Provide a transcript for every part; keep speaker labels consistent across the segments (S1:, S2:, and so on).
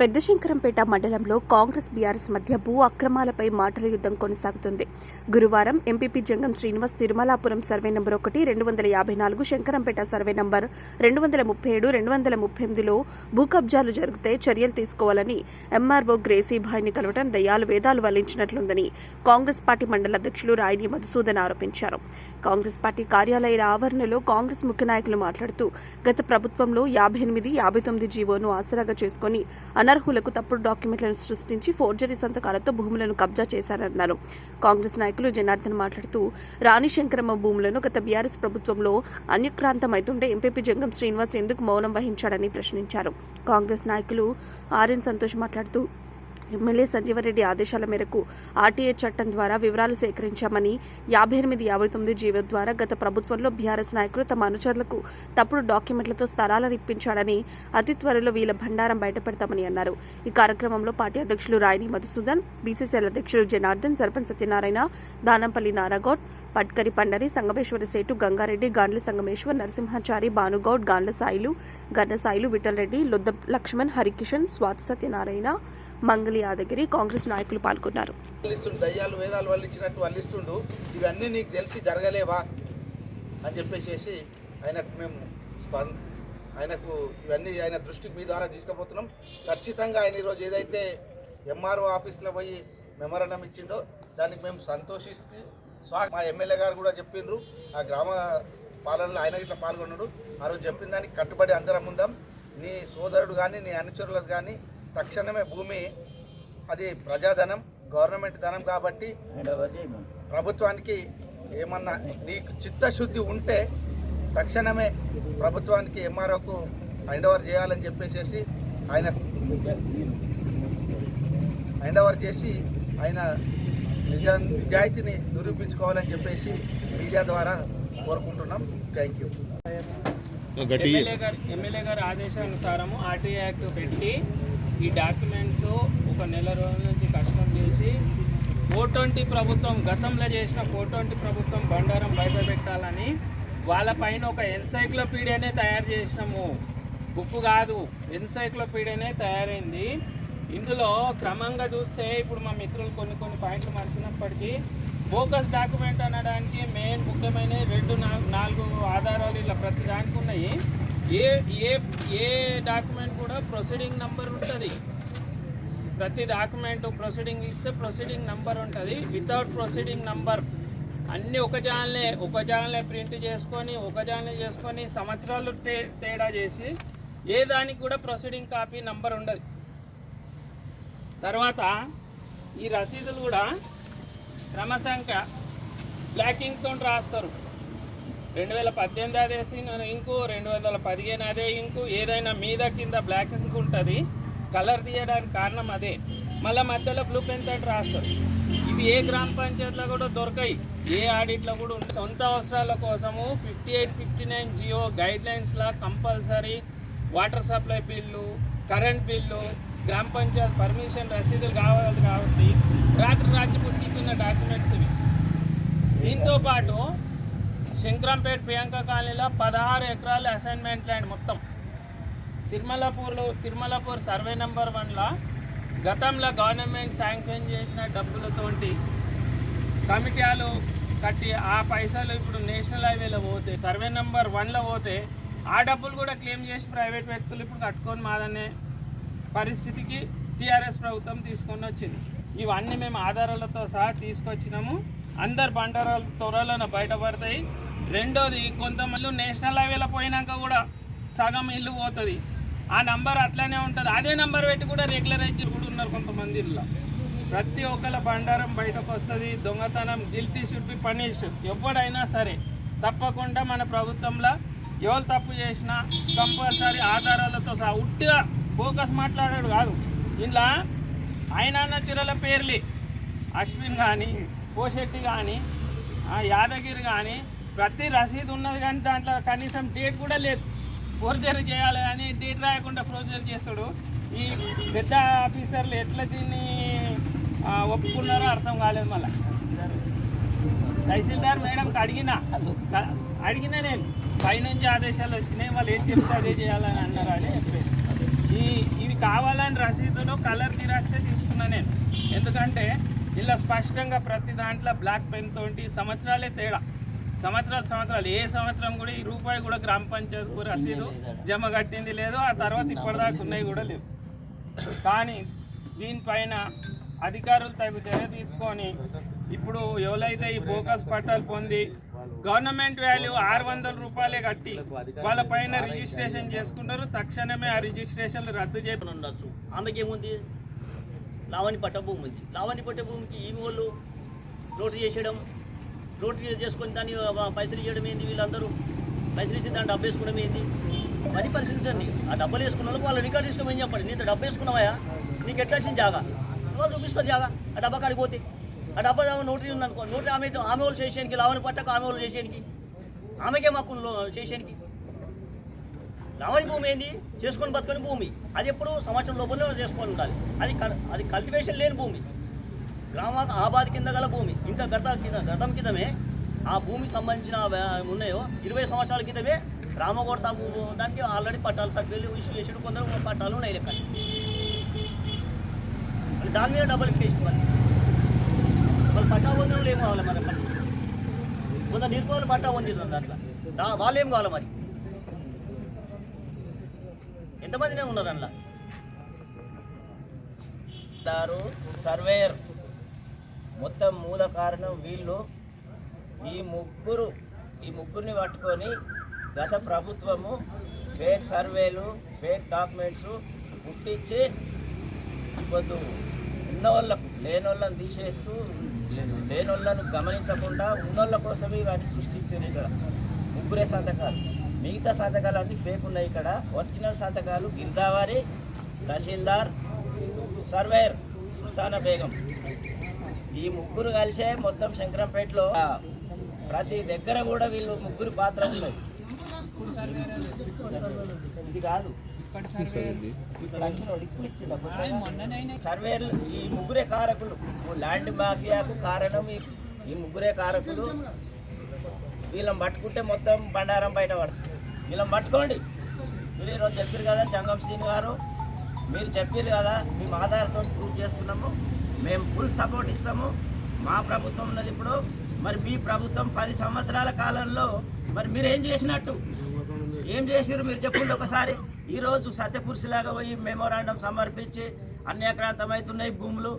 S1: పెద్దశంకరంపేట మండలంలో కాంగ్రెస్ బీఆర్ఎస్ మధ్య భూ అక్రమాలపై మాటల యుద్ధం కొనసాగుతుంది. గురువారం MPP Jangam Srinivas Tirumalapuram survey number ఒకటి రెండు వందల యాభై నాలుగు శంకరంపేట సర్వే నంబర్ రెండు వందల ముప్పై ఏడు రెండు వందల ముప్పై ఎనిమిదిలో భూ కబ్జాలు జరిగితే చర్యలు తీసుకోవాలని ఎంఆర్ఓ గ్రేసీభాయ్ని కలవడం దయాలు వేదాలు వల్లించినట్లుందని కాంగ్రెస్ పార్టీ మండల అధ్యక్షులు రాయిని మధుసూదన్ ఆరోపించారు. కాంగ్రెస్ పార్టీ కార్యాలయ ఆవరణలో కాంగ్రెస్ ముఖ్య నాయకులు మాట్లాడుతూ గత ప్రభుత్వంలో యాభై ఎనిమిది యాభై తొమ్మిది జీవోను ఆసరాగా చేసుకుని అనర్హులకు తప్పుడు డాక్యుమెంట్లను సృష్టించి ఫోర్జరీ సంతకాలతో భూములను కబ్జా చేశారన్నారు. కాంగ్రెస్ నాయకులు జనార్దన్ మాట్లాడుతూ రాణి శంకరమ్మ భూములను గత బీఆర్ఎస్ ప్రభుత్వంలో అన్యక్రాంతమైతుంటే ఎంపీపీ జంగం శ్రీనివాస్ ఎందుకు మౌనం వహించాడని ప్రశ్నించారు. కాంగ్రెస్ నాయకులు ఆర్ఎన్ సంతోష్ మాట్లాడుతూ ఎమ్మెల్యే సంజీవరెడ్డి ఆదేశాల మేరకు ఆర్టీఏ చట్టం ద్వారా వివరాలు సేకరించామని యాభై ఎనిమిది యాభై తొమ్మిది జీవో ద్వారా గత ప్రభుత్వంలో బీఆర్ఎస్ నాయకులు తమ అనుచరులకు తప్పుడు డాక్యుమెంట్లతో స్థలాలను ఇప్పించాడని అతి త్వరలో వీళ్ళ భండారం బయటపెడతామని అన్నారు. ఈ కార్యక్రమంలో పార్టీ అధ్యక్షులు రాయని మధుసూదన్ బీసీసీఎల్ అధ్యక్షులు జనార్దన్ సర్పంచ్ సత్యనారాయణ దానంపల్లి నారాగౌడ్ పట్కరి పండరి సంగమేశ్వర సేటు గంగారెడ్డి గాండ్ల సంగమేశ్వర్ నరసింహాచారి భానుగౌడ్ గాండ్ల సాయిలు గన్నసాయిలు విఠలరెడ్డి లొద్ద లక్ష్మణ్ హరికిషన్ స్వాతి సత్యనారాయణ మంగళి యాదగిరి కాంగ్రెస్ నాయకులు పాల్గొన్నారు.
S2: దయ్యాలు వేదాలు వల్లించినట్టు వల్లిస్తుండు ఇవన్నీ నీకు తెలిసి జరగలేవా? అని చెప్పేసి ఆయనకు మేము ఆయనకు ఇవన్నీ ఆయన దృష్టికి మీ ద్వారా తీసుకుపోతున్నాం. ఖచ్చితంగా ఆయన ఈరోజు ఏదైతే ఎంఆర్ఓ ఆఫీస్లో పోయి మెమరణం ఇచ్చిండో దానికి మేము సంతోషిస్తూ స్వా మా ఎమ్మెల్యే గారు కూడా చెప్పిండ్రు. ఆ గ్రామ పాలనలో ఆయన ఇట్లా పాల్గొన్నాడు. ఆ రోజు చెప్పిన దానికి కట్టుబడి అందరం ఉందాం. నీ సోదరుడు కానీ నీ అనుచరులకు కానీ తక్షణమే భూమి అది ప్రజాధనం గవర్నమెంట్ ధనం కాబట్టి ప్రభుత్వానికి ఏమన్నా నీకు చిత్తశుద్ధి ఉంటే తక్షణమే ప్రభుత్వానికి ఎంఆర్ఓకు హ్యాండ్ ఓవర్ చేయాలని చెప్పేసి ఆయన హ్యాండ్ ఓవర్ చేసి ఆయన నిజాయితీని నిరూపించుకోవాలని చెప్పేసి మీడియా ద్వారా కోరుకుంటున్నాం. థ్యాంక్ యూ
S3: ఎమ్మెల్యే గారి ఎమ్మెల్యే గారి ఆదేశానుసారము ఆర్టీఐ యాక్ట్ పెట్టి ఈ డాక్యుమెంట్స్ ఒక నెల రోజుల నుంచి కష్టం చేసి ఫోర్ ట్వంటీ ప్రభుత్వం గతంలో చేసిన ఫోర్ ట్వంటీ ప్రభుత్వం బండారం బయట పెట్టాలని వాళ్ళపైన ఒక ఎన్సైక్లోపీడియానే తయారు చేసినాము. బుక్ కాదు ఎన్సైక్లోపీడియానే తయారైంది. ఇందులో క్రమంగా చూస్తే ఇప్పుడు మా మిత్రులు కొన్ని కొన్ని పాయింట్లు మర్చినప్పటికీ బోకస్ డాక్యుమెంట్ అనడానికి మెయిన్ ముఖ్యమైన రెండు నాలుగు ఆధారాలు ఇలా ప్రతి దానికి ఉన్నాయి. ఏ ఏ ఏ డాక్యుమెంట్ కూడా ప్రొసీడింగ్ నంబర్ ఉంటుంది. ప్రతి డాక్యుమెంట్ ప్రొసీడింగ్ ఇస్తే ప్రొసీడింగ్ నంబర్ ఉంటుంది. వితౌట్ ప్రొసీడింగ్ నంబర్ అన్నీ ఒక జాన్లే ఒక జాన్లే ప్రింట్ చేసుకొని ఒక జాన్లే చేసుకొని సంవత్సరాలు తే తేడా చేసి ఏ దానికి కూడా ప్రొసీడింగ్ కాపీ నంబర్ ఉండదు. తర్వాత ఈ రసీదులు కూడా క్రమసంఖ్య బ్లాక్ ఇంక్తో రాస్తారు. రెండు వేల పద్దెనిమిది అదే సీన్ ఇంకు రెండు వందల పదిహేను అదే ఇంకు ఏదైనా మీద కింద బ్లాక్ ఇంక్ ఉంటుంది. కలర్ తీయడానికి కారణం అదే. మళ్ళీ మధ్యలో బ్లూ పెన్ తోటి రాస్తారు. ఇవి ఏ గ్రామ పంచాయతీలో కూడా దొరకాయి. ఏ ఆడిట్లో కూడా ఉండే సొంత అవసరాల కోసము fifty eight fifty nine Jio గైడ్లైన్స్లో compulsory water supply bill current bill గ్రామ పంచాయత్ పర్మిషన్ రసీదులు కావాలి కాబట్టి రాత్రి రాత్రి పుట్టించిన డాక్యుమెంట్స్ ఇవి. దీంతో పాటు శంకరంపేట ప్రియాంక కాలనీలో పదహారు ఎకరాల అసైన్మెంట్ ల్యాండ్ మొత్తం. తిరుమలపూర్లో తిరుమలపూర్ సర్వే నెంబర్ వన్లో గతంలో గవర్నమెంట్ శాంక్షన్ చేసిన డబ్బులతోటి కమిటీలు కట్టి ఆ పైసలు ఇప్పుడు నేషనల్ హైవేలో పోతే సర్వే నెంబర్ వన్లో పోతే ఆ డబ్బులు కూడా క్లెయిమ్ చేసి ప్రైవేట్ వ్యక్తులు ఇప్పుడు కట్టుకొని మాదనే పరిస్థితికి టీఆర్ఎస్ ప్రభుత్వం తీసుకొని వచ్చింది. ఇవన్నీ మేము ఆధారాలతో సహా తీసుకొచ్చినాము. అందరు బండారాలు త్వరలో బయటపడతాయి. రెండోది కొంతమంది నేషనల్ హైవేలో పోయినాక కూడా సగం ఇల్లు పోతుంది. ఆ నంబర్ అట్లనే ఉంటుంది. అదే నంబర్ పెట్టి కూడా రెగ్యులరైజ్ కూడా ఉన్నారు కొంతమంది ఇల్లు ప్రతి ఒక్కళ్ళ బండారం బయటకు వస్తుంది. దొంగతనం గిల్టీ షుడ్ బి పనిష్డ్. ఎవడైనా సరే తప్పకుండా మన ప్రభుత్వంలో ఎవరు తప్పు చేసినా కంపల్సరీ ఆధారాలతో సహా ఉట్టిగా ఫోకస్ మాట్లాడాడు కాదు. ఇందులో ఆయన చిరల పేర్లి. అశ్విన్ కానీ కోశెట్టి కానీ యాదగిరి కానీ ప్రతి రసీదు ఉన్నది కానీ దాంట్లో కనీసం డేట్ కూడా లేదు. ఫోర్జరీ చేయాలి అని డేట్ రాయకుండా ఫోర్జరీ చేస్తాడు. ఈ పెద్ద ఆఫీసర్లు ఎట్లా దీన్ని ఒప్పుకున్నారో అర్థం కాలేదు మళ్ళీ. తహసీల్దార్ మేడంకి అడిగినా అడిగిన అడిగినా నేను. పైనుంచి ఆదేశాలు వచ్చినాయి వాళ్ళు ఏం చెప్తే అదే చేయాలని అన్నారు అని చెప్పేసి. ఈ ఇవి కావాలని రసీదులో కలర్ జిరాక్సే తీసుకున్నా నేను. ఎందుకంటే ఇలా స్పష్టంగా ప్రతి దాంట్లో బ్లాక్ పెన్ తోటి సంవత్సరాలే తేడా. సంవత్సరాలు సంవత్సరాలు. ఏ సంవత్సరం కూడా ఈ రూపాయి కూడా గ్రామ పంచాయతీకు రసీదు జమ కట్టింది లేదు ఆ తర్వాత ఇప్పటిదాకా ఉన్నాయి కూడా లేవు. కానీ దీనిపైన అధికారులు తగు చర్య తీసుకొని ఇప్పుడు ఎవరైతే ఈ బోకస్ పట్టాలు పొంది గవర్నమెంట్ వాల్యూ ఆరు వందల రూపాయలే కట్టి వాళ్ళ పైన రిజిస్ట్రేషన్ చేసుకున్నారు తక్షణమే ఆ రిజిస్ట్రేషన్లు రద్దు చేయ
S4: ఉండొచ్చు. ఆమెకి లావణి పట్ట భూమి ఉంది. లావణి పట్ట భూమికి వాళ్ళు నోటు చేసేయడం నోటు చేసుకొని దాన్ని పైసలు ఇవ్వడం ఏంది వీళ్ళందరూ? పైసలు ఇచ్చి దాన్ని డబ్బు వేసుకోవడం ఏంది? మరి పరిశీలించండి. ఆ డబ్బులు వేసుకున్న వాళ్ళకి వాళ్ళు రికార్డ్ తీసుకోమని చెప్పండి. నీతో డబ్బు వేసుకున్నావా? నీకు ఎట్లా వచ్చింది జాగా? వాళ్ళు చూపిస్తారు జాగా. ఆ డబ్బా కాడికి పోతే. ఆ డబ్బా నోటరీ ఉందనుకో నోటరీ ఆమె ఆమె వాళ్ళు చేసేయడానికి లావణి పట్టకు ఆమె వాళ్ళు చేసేయడానికి ఆమెకే మాకు చేసేయడానికి లావణి భూమి ఏంది? చేసుకొని బతుకొని భూమి. అది ఎప్పుడు సంవత్సరం లోపలనే చేసుకొని ఉండాలి అది అది కల్టివేషన్ లేని భూమి. గ్రామ ఆబాద్ కింద గల భూమి. ఇంకా గత కింద గతం కిందమే ఆ భూమికి సంబంధించిన ఉన్నాయో ఇరవై సంవత్సరాల క్రితమే రామగోడ సాగు దానికి ఆల్రెడీ పట్టాలు సర్టిఫికేట్లు ఇష్యూ చేసాడు కొందరు పట్టాలు ఉన్నాయి లెక్క. దాని మీద డబ్బులు కేసు మరి. వాళ్ళు పట్టా పొందిన ఏం కావాలి మరి కొంత కొందరు నిరుకోవాలి పట్టా పొందింది దాంట్లో దా- వాళ్ళు ఏం కావాలి మరి? ఎంతమందినే ఉన్నారు అందులో?
S5: దారు సర్వేయర్. మొత్తం మూల కారణం వీళ్ళు. ఈ ముగ్గురు ఈ ముగ్గురిని పట్టుకొని గత ప్రభుత్వము ఫేక్ సర్వేలు ఫేక్ డాక్యుమెంట్స్ పుట్టించి ఇప్పుడు ఉన్నోళ్ళకు లేనోళ్ళని తీసేస్తూ లేనోళ్ళను గమనించకుండా ఉన్నోళ్ళ కోసమే వాటిని సృష్టించారు ఇక్కడ. ముగ్గురే సంతకాలు మిగతా సంతకాలు అన్నీ ఫేక్ ఉన్నాయి ఇక్కడ. ఒరిజినల్ సంతకాలు గిర్దావారి తహసీల్దార్ సర్వేయర్ సుల్తానా బేగం. ఈ ముగ్గురు కలిసే మొత్తం శంకరంపేటలో ప్రతి దగ్గర కూడా వీళ్ళు ముగ్గురు పాత్ర ఉన్నాయి. ఇది కాదు. సర్వేలు ఈ ముగ్గురే కారకులు. ల్యాండ్ మాఫియాకు కారణం ఈ ఈ ముగ్గురే కారకులు. వీళ్ళని పట్టుకుంటే మొత్తం బండారం బయట పడుతుంది వీళ్ళని పట్టుకోండి. మీరు ఈరోజు చెప్పారు కదా జంగం సింగ్ గారు. మీరు చెప్పారు కదా మేము ఆధార్తో ప్రూవ్ చేస్తున్నాము. మేము ఫుల్ సపోర్ట్ ఇస్తాము. మా ప్రభుత్వం ఉన్నది ఇప్పుడు. మరి మీ ప్రభుత్వం పది సంవత్సరాల కాలంలో మరి మీరు ఏం చేసినట్టు? ఏం చేసారు మీరు చెప్పండి ఒకసారి. ఈరోజు సత్యపురుషులాగా పోయి మెమోరాండం సమర్పించి అన్యాక్రాంతం అవుతున్నాయి భూములు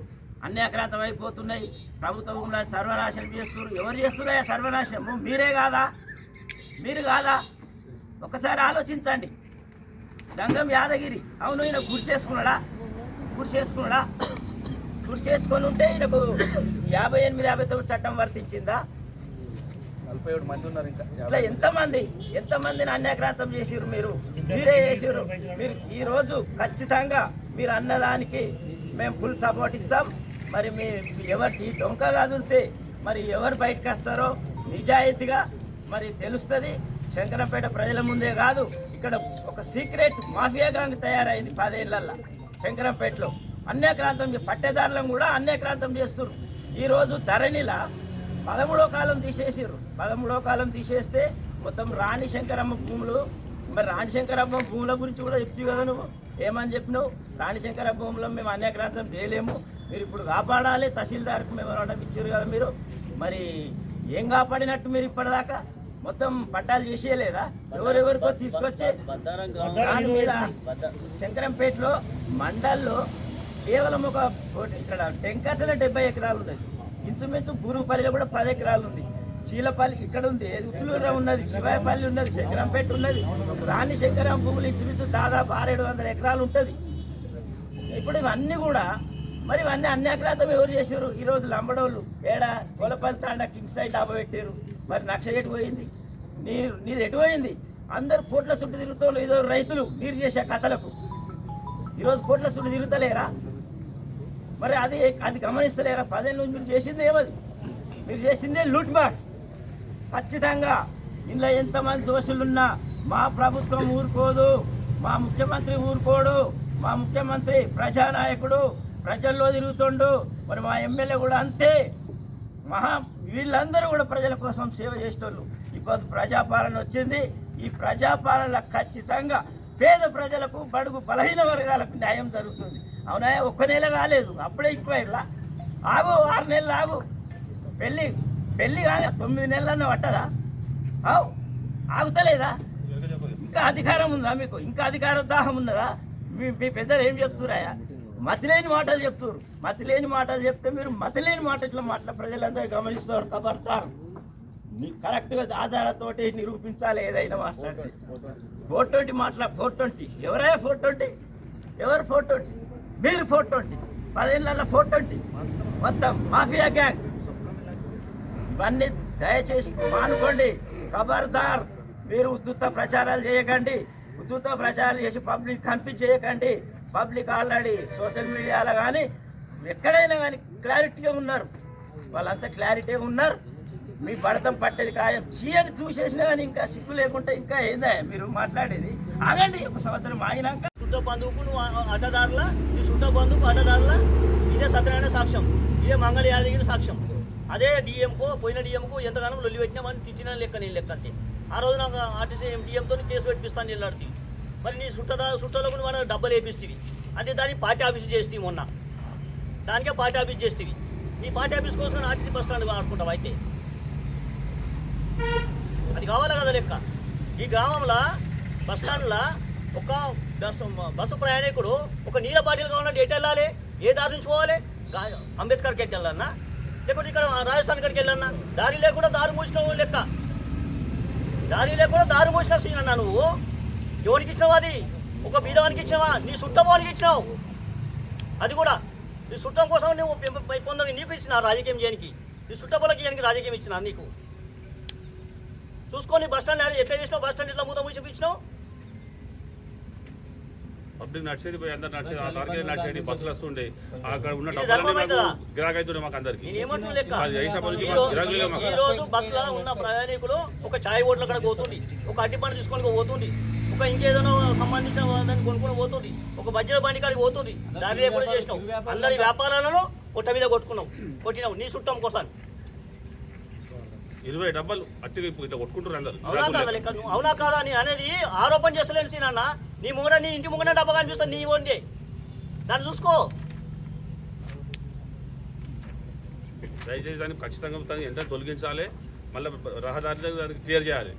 S5: అన్యాక్రాంతం అయిపోతున్నాయి ప్రభుత్వ సర్వనాశనం చేస్తున్నారు. ఎవరు చేస్తున్నాయా సర్వనాశనము మీరే కాదా? మీరు కాదా? ఒకసారి ఆలోచించండి. జంగం యాదగిరి అవును ఈయన గుర్తు చేసుకున్నాడా? గుర్తు చేసుకున్నాడా? గుర్తు చేసుకొని ఉంటే ఈయనకు యాభై ఎనిమిది యాభై తొమ్మిది చట్టం వర్తించిందా?
S2: నలభై ఏడు మంది ఉన్నారు ఇంకా.
S5: ఇట్లా ఎంతమంది ఎంతమందిని అన్యాక్రాంతం చేసిర్రు మీరు? మీరే చేసారు మీరు ఈరోజు ఖచ్చితంగా మీరు అన్నదానికి మేము ఫుల్ సపోర్ట్ ఇస్తాం. మరి మీ ఎవరు ఈ డొంక కదిలితే మరి ఎవరు బయటకు వస్తారో నిజాయితీగా మరి తెలుస్తుంది. శంకరంపేట ప్రజల ముందే కాదు ఇక్కడ ఒక సీక్రెట్ మాఫియా గాంగ్ తయారైంది పదేళ్ళల్లో శంకరంపేటలో. అన్యాక్రాంతం చే- పట్టేదారులను కూడా అన్యాక్రాంతం చేస్తున్నారు ఈరోజు ధరణిలా పదమూడో కాలం తీసేసారు పదమూడో కాలం తీసేస్తే మొత్తం రాణి శంకరమ్మ భూములు మరి రాణి శంకరమ్మ భూముల గురించి కూడా చెప్తావు కదా నువ్వు. ఏమని చెప్పినావు? రాణి శంకర భూములో మేము అన్యాక్రాంతం చేయలేము. మీరు ఇప్పుడు కాపాడాలి తహసీల్దార్కి మేము అనడం ఇచ్చారు కదా మీరు. మరి ఏం కాపాడినట్టు మీరు ఇప్పటిదాకా? మొత్తం పట్టాలు చేసేయలేదా? ఎవరెవరికో తీసుకొచ్చి
S4: బద్దారం
S5: దాని మీద శంకరంపేటలో మండల్లో కేవలం ఒక ఇక్కడ టెంకట్ల డెబ్బై ఎకరాలు ఉన్నది ఇంచుమించు గురుపల్లిలో కూడా పది ఎకరాలు ఉంది. చీలపల్లి ఇక్కడ ఉంది. ఉత్తులూరు ఉన్నది శివాయపల్లి ఉన్నది శంకరంపేట ఉన్నది. రాణి శంకరం భూములు ఇచ్చిమిచ్చు దాదాపు ఆరేడు వందల ఎకరాలు ఉంటుంది. ఇప్పుడు ఇవన్నీ కూడా మరి ఇవన్నీ అన్యాక్రాంతం ఎవరు చేశారు? ఈరోజు లంబడోళ్ళు ఏడ కొలపల్లి తాండ కింగ్ సైడ్ డాబా పెట్టారు. మరి నక్ష ఎటు పోయింది. నీరు నీది ఎటు పోయింది? అందరు కోట్ల చుట్టూ తిరుగుతున్నారు. ఏదో రైతులు నీరు చేసే కథలకు. ఈరోజు కోట్ల చుట్టూ తిరుగుతలేరా? మరి అది అది గమనిస్తలేరా? పదేళ్ళ నుంచి మీరు చేసింది ఏమది? మీరు చేసిందే లూట్ మార్ ఖచ్చితంగా ఇందులో ఎంతమంది దోషులున్నా మా ప్రభుత్వం ఊరుకోదు మా ముఖ్యమంత్రి ఊరుకోడు మా ముఖ్యమంత్రి ప్రజానాయకుడు ప్రజల్లో తిరుగుతుండు మరి మా ఎమ్మెల్యే కూడా అంతే. మహా వీళ్ళందరూ కూడా ప్రజల కోసం సేవ చేసేటోళ్ళు ఇప్పుడు ప్రజాపాలన వచ్చింది. ఈ ప్రజాపాలన ఖచ్చితంగా పేద ప్రజలకు బడుగు బలహీన వర్గాలకు న్యాయం జరుగుతుంది. అవునా? ఒక్క నెల కాలేదు. అప్పుడే ఇంక్వైర్లా ఆగు ఆరు నెలలు ఆగు. పెళ్ళి పెళ్ళి కాగా తొమ్మిది నెలలన్నా పట్టదా? అవు ఆగుతలేదా? ఇంకా అధికారం ఉందా మీకు? ఇంకా అధికార దాహం ఉన్నదా? మీ మీ పెద్దలు ఏం చెప్తురాయా మతిలేని మాటలు చెప్తున్నారు. మతిలేని మాటలు చెప్తే మీరు మతిలేని మాట ఇట్లా మాటలు ప్రజలందరూ గమనిస్తారు కబర్తారు. మీకు కరెక్ట్గా ఆధారాలతోటి నిరూపించాలి ఏదైనా మాట్లాడితే. ఫోర్ ట్వంటీ మాట్లా ఫోర్ ట్వంటీ. ఎవరయ్యా ఫోర్ ట్వంటీ? ఎవరు ఫోర్ ట్వంటీ? మీరు ఫోర్ ట్వంటీ. పదేళ్ళ ఫోర్ ట్వంటీ. మొత్తం మాఫియా గ్యాంగ్. ఇవన్నీ దయచేసి మానుకోండి. ఖబర్దార్. మీరు ఉద్దుత ప్రచారాలు చేయకండి. ఉద్దుత ప్రచారాలు చేసి పబ్లిక్ కన్ఫ్యూజ్ చేయకండి. పబ్లిక్ ఆల్రెడీ సోషల్ మీడియాలో కానీ ఎక్కడైనా కానీ క్లారిటీగా ఉన్నారు. వాళ్ళంతా క్లారిటీగా ఉన్నారు. మీ పడతం పట్టేది ఖాయం. చీయని చూసేసినా కానీ ఇంకా సిగ్గు లేకుంటే ఇంకా ఏందా మీరు మాట్లాడేది? ఆగండి. ఒక సంవత్సరం ఆగినాక.
S4: సుట్ట బంధువుకు నువ్వు అడ్డదారుల? ఈ సుట్ట బంధువుకు అడ్డదారుల? ఇదే సత్యనారాయణ సాక్ష్యం. ఇదే మంగళ యాదగిరి సాక్ష్యం. అదే డిఎంకో పోయిన డిఎంకు ఎంతగానో లొల్లి పెట్టినామని తెచ్చిన లెక్క నేను లెక్క అంటే ఆ రోజు నాకు ఆర్టీసీ డిఎంతో కేసు పెట్టిస్తాను వెళ్ళాడుతీ మరి నీ సుట్టదా సుట్టలకు నువ్వు డబ్బులు వేపిస్తుంది అంటే దాన్ని పార్టీ ఆఫీస్ చేస్తే మొన్న. దానికే పార్టీ ఆఫీస్ చేస్తుంది నీ పార్టీ ఆఫీస్ కోసం ఆర్టీసీ బస్ స్టాండ్ ఆడుకుంటావు అయితే? అది కావాలి కదా లెక్క? ఈ గ్రామంలో బస్ స్టాండ్లో ఒక బస్ బస్సు ప్రయాణికుడు ఒక నీళ్ళ బాటిల్ కావాలంటే ఎటు వెళ్ళాలి? ఏ దారి నుంచి పోవాలి? అంబేద్కర్కి అంబేద్కర్ వెళ్ళాలన్నా? లేకపోతే ఇక్కడ రాజస్థాన్ కడికి వెళ్ళన్నా. దారి లేకుండా దారి మూసిన లెక్క. దారి లేకుండా దారి మూసిన సీనన్నా నువ్వు? ఎవరికి ఇచ్చినావు అది? ఒక బీదవానికి ఇచ్చినావా? నీ చుట్టం ఇచ్చినావు. అది కూడా. నీ చుట్టం కోసం నువ్వు పొందని నీకు ఇచ్చిన రాజకీయం చేయడానికి నీ సుట్టబోలకి చేయడానికి రాజకీయం ఇచ్చిన నీకు. చూసుకొని బస్ స్టాండ్ ఎట్లా చేసినావు? బస్ స్టాండ్ ఇట్లా మూత మూసి ఇచ్చినావు
S6: పబ్లిక్ నడిచేది పోయి అందరు నడిచేది ఆ తారకే నడిచేది బస్సులు వస్తుండే. అక్కడ ఉన్న డబ్బాలన్నీ
S4: ధర్మం
S6: మాకు
S4: అవుతుందా?
S6: గిరాకీ అవుతుండే మాకు అందరికి.
S4: ఈ రోజు- బస్సులో ఉన్న ప్రయాణికులు ఒక ఛాయ్ హోటల్ అక్కడ పోతుంది ఒక అట్టి పండు తీసుకొని పోతుంది ఒక ఇంకేదైనా సంబంధించిన దాన్ని కొనుక్కొని పోతుంది ఒక బజ్జల బండి కాడికి పోతుంది దారి లేకుండా చేసినావు? అందరి వ్యాపారాలను కొట్ట మీద కొట్టుకున్నావు. కొట్టినావు. నీ చుట్టం కోసం.
S6: ఇరవై డబ్బాలు అట్టి ఇట్లా కొట్టుకుంటారు అందరు.
S4: కాదా అవునా కాదా అని అనేది ఆరోపణ చేస్తలేను సీనన్న నీ ముంగడ నీ ఇంటి ముంగనే డబ్బా కనిపిస్తుంది నీ ఓన్దే. దాన్ని చూసుకో.
S6: దయచేసి దాన్ని ఖచ్చితంగా దాన్ని ఎంత తొలగించాలి మళ్ళీ రహదారి దానికి క్లియర్ చేయాలి.